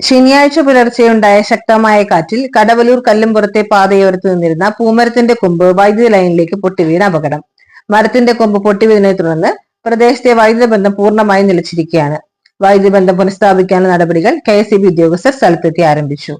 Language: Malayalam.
ശനിയാഴ്ച പുലർച്ചെയുണ്ടായ ശക്തമായ കാറ്റിൽ കടവലൂർ കല്ലുംപുറത്തെ പാതയോരത്ത് നിന്നിരുന്ന പൂമരത്തിന്റെ കൊമ്പ് വൈദ്യുതി ലൈനിലേക്ക് പൊട്ടിവീണ അപകടം. മരത്തിന്റെ കൊമ്പ് പൊട്ടിവീതിനെ തുടർന്ന് പ്രദേശത്തെ വൈദ്യുത ബന്ധം പൂർണമായി നിലച്ചിരിക്കുകയാണ്. വൈദ്യുതി ബന്ധം പുനഃസ്ഥാപിക്കാനുള്ള നടപടികൾ കെ എസ് ഉദ്യോഗസ്ഥർ സ്ഥലത്തെത്തി ആരംഭിച്ചു.